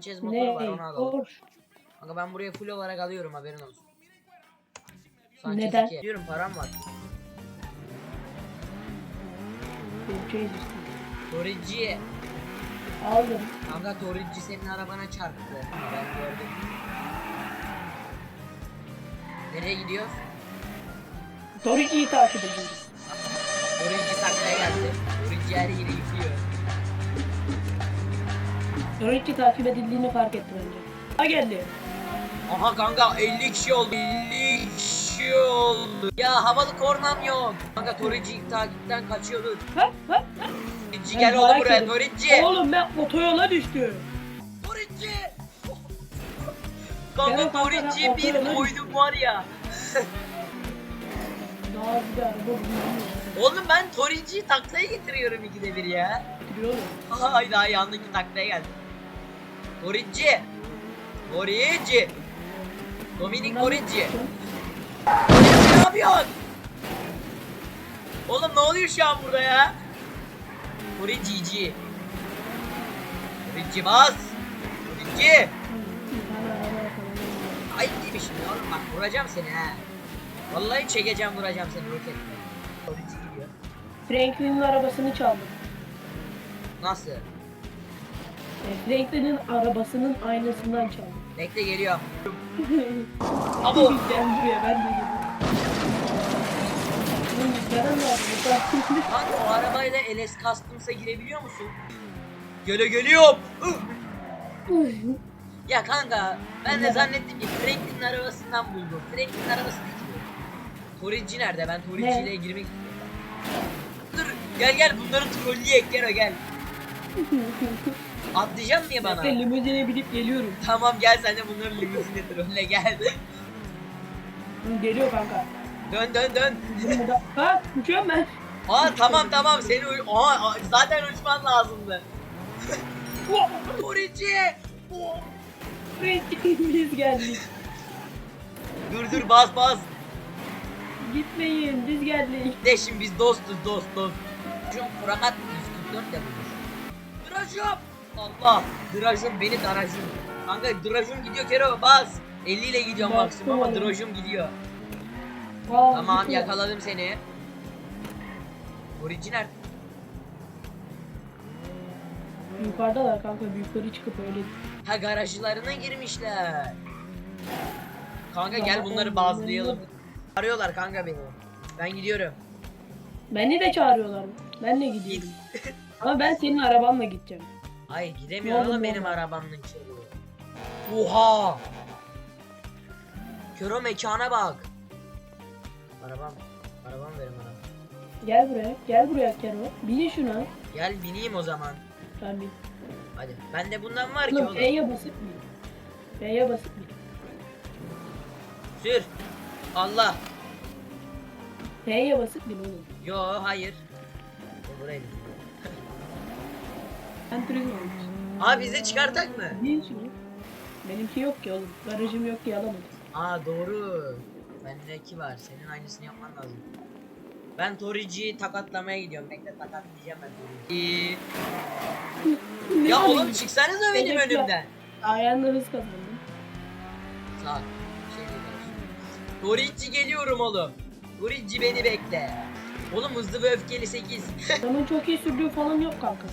Sanchez motoru var Ne? onu alalım. Kanka ben buraya full olarak alıyorum haberin olsun. Sanchez Neden? 2. Diyorum param var. Porsche işte. Torici. Aldım. Kanka Torici senin arabana çarptı. Ben gördüm. Nereye gidiyoruz? Torici'yi takip ediyoruz. Torici taklaya geldi. Torici her yeri yıkıyor. Torici takip edildiğini fark etti bence. Ha geldi. Aha kanka 50 kişi oldu. 50 kişi oldu. Ya havalı kornam yok. Kanka Torici takipten kaçıyordu. Ha ha. Torici Ben gel oğlum merak buraya ettim. Torici. Oğlum ben otoyola düştüm. Torici. Gel Kanka kanka, Torici'yi ben bir otoyola koydum var ya. Daha araba bulmuyor. Oğlum ben Torici'yi taklaya getiriyorum ikide bir ya. Ay daha yandaki taklaya geldim. Torici. Torici. Dominik çıktım. Torici ne yapıyorsun? Oğlum ne oluyor şu an burada ya? Toricici. Torici bas. Yapalım. Ay değil mi şimdi oğlum bak vuracağım seni ha. Vallahi çekeceğim vuracağım seni roketle. Torici gidiyor. Franklin'in arabasını çaldım. Nasıl? Franklin'in arabasının aynasından çaldım. Bekle geliyor. Abo. Gel buraya ben de geliyorum. Bunun ne? Kanka o arabayla LS Customs'a girebiliyor musun? Gele geliyorum. Ya kanka ben de zannettim ki Franklin'in arabasından buldum. Franklin'in arabası değil ki. bu. Torici nerede? Ben Torici'yle girmek istiyorum. Dur gel gel bunları trolleyek gel gel. Atlayacak mı ya bana? Ben limuzine binip geliyorum. Tamam gel sen de bunları limuzine trolle gel. Geliyor kanka. dön dön dön. Ha uçuyorum ben. Aa tamam tamam seni uy- Aa, zaten uçman lazımdı. Torici. Biz geldik. Dur dur bas bas. Gitmeyin biz geldik. De şimdi biz dostuz dost dost. Şu Furakat 144 yapılmış. Drajım. Allah. Drajım beni darajım. Kanka drajım gidiyor Kero bas. 50 ile gidiyorum Bastım maksimum ama oğlum. drajım gidiyor. Aa, Tamam gidiyor. yakaladım seni. Orijinal. Yukarıdalar kanka yukarı çıkıp öyle. Ha garajlarına girmişler. Kanka gel bunları bazlayalım. Arıyorlar kanka beni. Ben gidiyorum. Beni de çağırıyorlar. Ben de gidiyorum. Ama ben senin arabanla gideceğim. Ay gidemiyor oğlum benim oldu? arabamla içeri. Oha! Köro mekana bak. Arabam. Arabam verin bana. Gel buraya. Gel buraya Kero. Bin şuna. Gel bineyim o zaman. Ben bin. Hadi. Bende bundan var ki Oğlum oğlum. F'ye basıp bin. F'ye basıp bin. Sür. Allah. F'ye basıp bin oğlum. Yo hayır. Buraya bin. Ben turizm olmuş. Aa çıkartak mı? Bin şunu. Benimki yok ki oğlum. Garajım yok diye alamadım. Aa doğru. Bendeki var. Senin aynısını yapman lazım. Ben Torici'yi takatlamaya gidiyorum. Bekle takatlayacağım ben Torici'yi. Ne ya alayım? oğlum çıksanıza benim önümden. Ayağında hız kazandım. Sağ ol. Şey. Torici geliyorum oğlum. Torici beni bekle. Oğlum hızlı ve öfkeli 8. Adamın çok iyi sürdüğü falan yok kanka.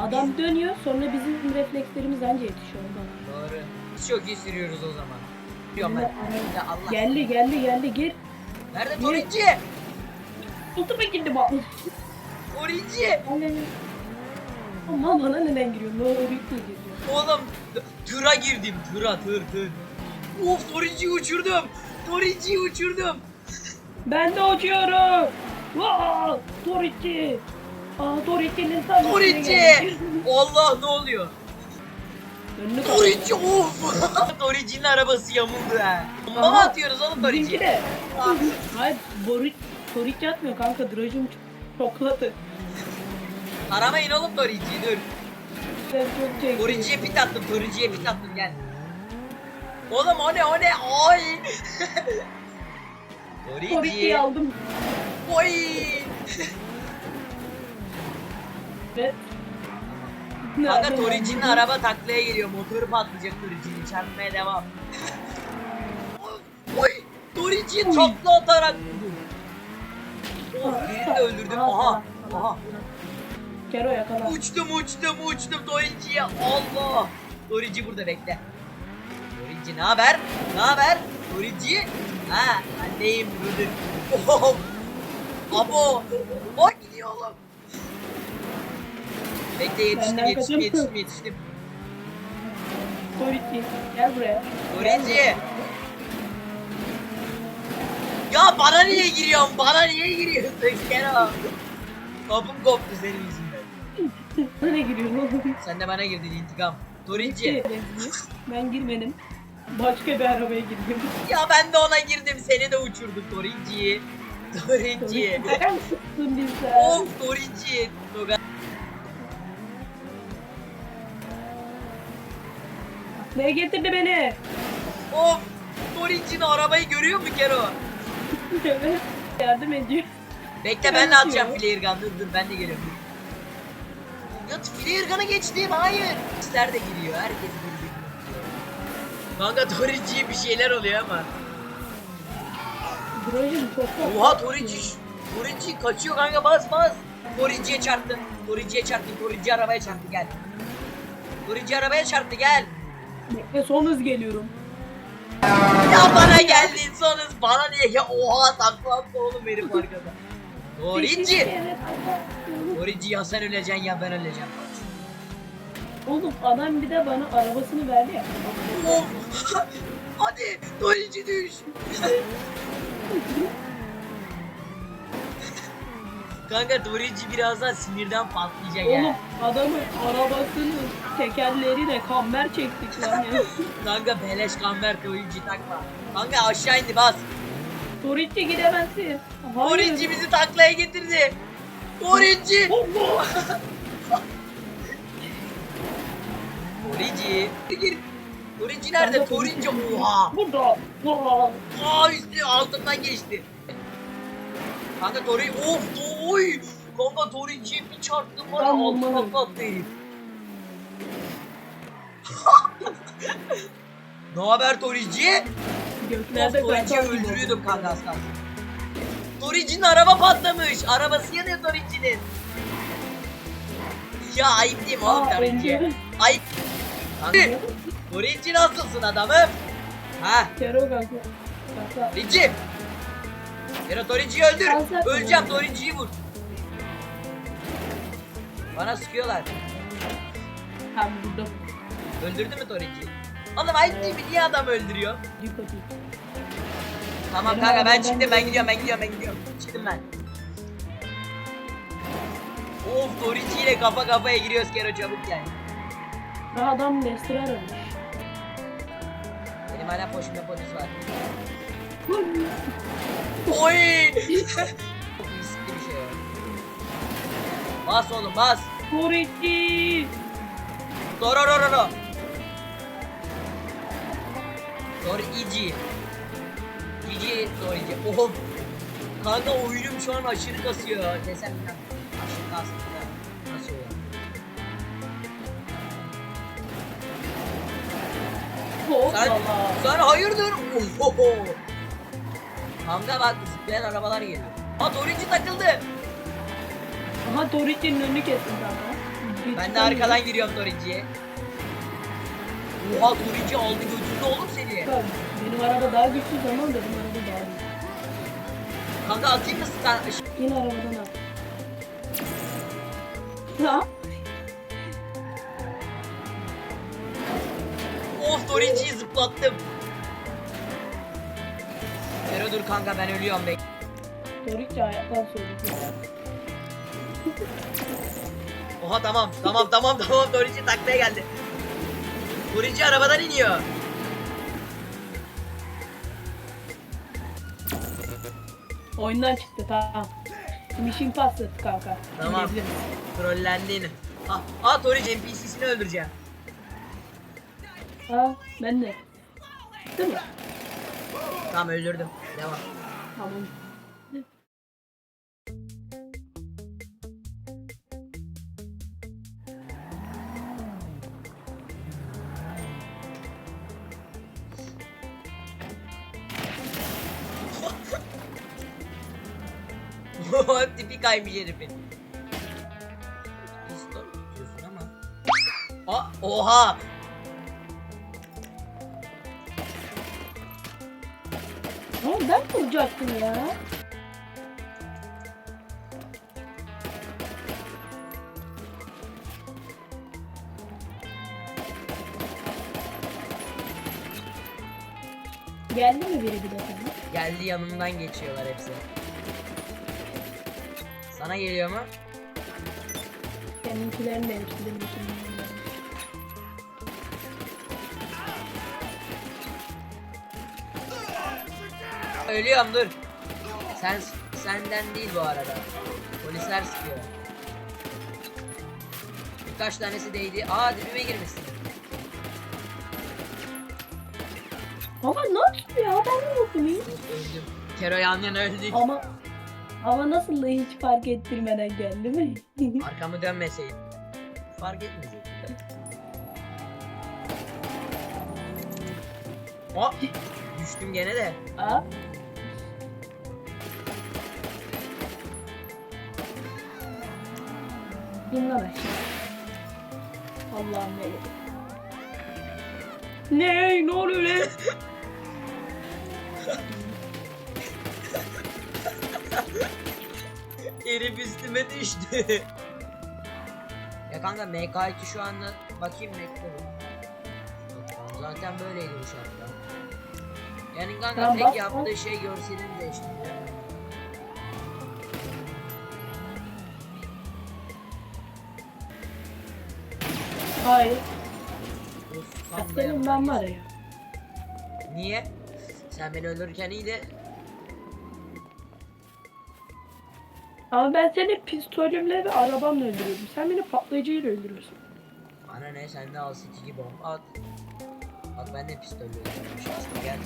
Adam dönüyor sonra bizim reflekslerimiz anca yetişiyor ondan. Doğru. Biz çok iyi sürüyoruz o zaman. Diyorum ben. Ya Allah. Geldi geldi geldi gir. Nerede Torici? Altıma girdi bak. Torici. Ama bana neden giriyor? Ne oluyor büyük değil giriyor. Oğlum t- tıra girdim. Tıra tır tır. Of Torici'yi uçurdum. Torici'yi uçurdum. Ben de uçuyorum. Wow! Torici. Aa Torici'nin tam üstüne geldi. Allah ne oluyor? Önünü Torici of. Torici'nin arabası yamuldu ha. Mı Aha. atıyoruz oğlum Bizimki Torici? de. Hayır Boric, Torici atmıyor kanka. Drajım çokladı. Aramayın oğlum Torici'yi dur. Ben çok çektim. Torici'ye pit attım. Torici'ye pit attım gel. Oğlum o ne o ne? Ay. Torici. Torici'yi aldım. Oy. Ve Kanka Torici'nin araba taklaya geliyor. Motoru patlayacak Torici'nin. Çarpmaya devam. Oy! Torici takla atarak vurdu. Oh, birini de öldürdüm. Aha. Aha. Kero yakala. Uçtum uçtum uçtum Torici'ye. Allah. Torici burada bekle. Torici ne haber? Ne haber? Torici? Ha, anneyim Rudur. Oh. Abo. Bak gidiyor oğlum. Bekle yetiştim Benden yetiştim yetiştim yetiştim. Torici gel buraya. Torici. Ya bana niye giriyorsun? Bana niye giriyorsun Kero? Kapım koptu senin yüzünden. Nereye giriyorsun oğlum? Sen de bana girdin intikam. Torici. Ben girmedim. Başka bir arabaya girdim. Ya ben de ona girdim seni de uçurdum Torici. Torici. Sen sıktın bizden. of Torici. Toga- Ne getirdi beni? Of Torici'nin arabayı görüyor mu Kero? Evet. Yardım ediyor. Bekle ben de atacağım flare gun. Dur dur ben de geliyorum. Ya flare gun'ı geçtim hayır. İster de giriyor herkes giriyor. Kanka Torici'ye bir şeyler oluyor ama. Brojum çok. Oha Torici. Torici kaçıyor kanka bas bas. Torici'ye çarptın. Torici'ye çarptın. Torici arabaya çarptı gel. Torici arabaya çarptı gel. Bekle son hız geliyorum. Ya bana geldin son hız bana niye ya oha takla attı oğlum herif arkada. Allah. Torici ya sen öleceksin ya ben öleceğim. Oğlum adam bir de bana arabasını verdi ya. Hadi Torici düş. Kanka Torici birazdan sinirden patlayacak Oğlum ya. adamın arabasının tekerleriyle kamber çektik lan ya. Kanka beleş kamber Torici takma. Kanka aşağı indi bas. Torici gidemezsin. Hayır. Torici bizi taklaya getirdi. Torici. Gir. Torici nerede? Torici. oha. Burada. Aa üstü altından geçti. Kanka Tori of oy. Kanka Torici'ye bir çarptım var ya Tamam, altına tamam. patlattı herif. ne haber Torici? Göklerde Torici'yi öldürüyordum kanka az kalsın. Torici'nin araba patlamış. Arabası yanıyor Torici'nin. Ya ayıp değil mi oğlum önce- Ayıp. Torici nasılsın adamım? Ha Kero kanka. Kanka. Yine Torici'yi öldür. Öleceğim Torici'yi vur. Bana sıkıyorlar. Tam burada. Öldürdü mü Torici'yi? Oğlum değil mi? Niye adam öldürüyor? Tamam Benim kanka ben çıktım ben gidiyorum. ben gidiyorum ben gidiyorum. Çıktım ben. Of Torici ile kafa kafaya giriyoruz Kero çabuk gel. Adam Lester aramış. Benim hala poşumda polis var. Oy! Çok riskli bir şey. Bas oğlum bas. Torici. Dororororo. Dorici. Cici Dorici. Of. Kanka oyunum şu an aşırı kasıyor. Desem inan. Aşırı kasıyor. Kasıyor. Sen, Hoppala. sen hayırdır? Ohoho. Kanka bak zıplayan arabalar geliyor. Ha Dorici takıldı. Aha Dorici'nin önünü kestim kanka. Ben de arkadan giriyorum Dorici'ye. Oha Dorici aldı götürdü oğlum seni. Benim araba daha güçlü zaman da benim araba daha iyi. Kanka atayım mı sen? İn arabadan at. Ha? Of Dorici'yi zıplattım. Dur kanka ben ölüyorum bek. Dorici ayaktan söyledi. Oha tamam tamam tamam tamam Dorici taklaya geldi. Dorici arabadan iniyor. Oyundan çıktı tamam. Mission etti kanka. Tamam. Trollendin. Ah, ah Dorici NPC'sini öldüreceğim. Ha ben de. Değil mi? Tamam öldürdüm. Devam. Tamam. Tipi kaymış herifin. Pistol tutuyorsun ama. Aa, oha! Ben vuracaktım ya. Geldi mi biri bir defa? Geldi yanımdan geçiyorlar hepsi. Sana geliyor mu? Seninkilerin de de bütün. Ölüyorum dur. Sen senden değil bu arada. Polisler sıkıyor. Birkaç tanesi değdi. Aa dibime girmişsin. Ama nasıl ya ben ne yapayım? Öldüm. Kero yan yana öldük. Ama ama nasıl da hiç fark ettirmeden geldi mi? Arkamı dönmeseydim. Fark etmeyecek. Aa, düştüm gene de. Aa. Lan aşağı. Allah'ım ne? Ne? Ne oluyor lan? Herif üstüme düştü. ya kanka MK2 şu anda bakayım bir. Zaten böyleydi bu şartta. Yani kanka Tamam, tek bak, yaptığı bak. şey görselini değiştiriyor. Hayır. Of, tam da Senin ben var ya. Niye? Sen beni öldürürken iyiydi. Ama ben seni pistolümle ve arabamla öldürüyorum. Sen beni patlayıcıyla öldürüyorsun. Bana ne sen de al sticky bomb at. Bak ben de öldürüyorum şanslı gel.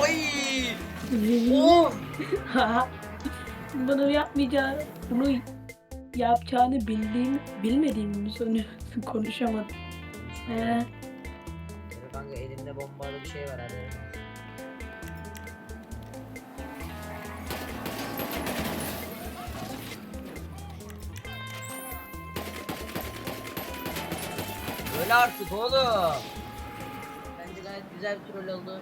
Oy! Oh! bunu yapmayacağını, bunu yapacağını bildiğim, bilmediğimi mi sanıyorsun? Konuşamadım. Ee, kanka elimde bombalı bir şey var hadi. Öyle artık oğlum. Bence gayet güzel bir troll oldu.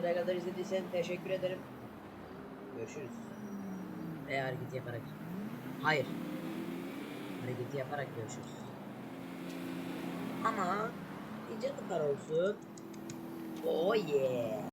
Buraya kadar izlediysen teşekkür ederim. Görüşürüz. Veya hareket yaparak. Hayır. Hareketi yaparak görüşürüz. Ama canı kar olsun. Oh yeah.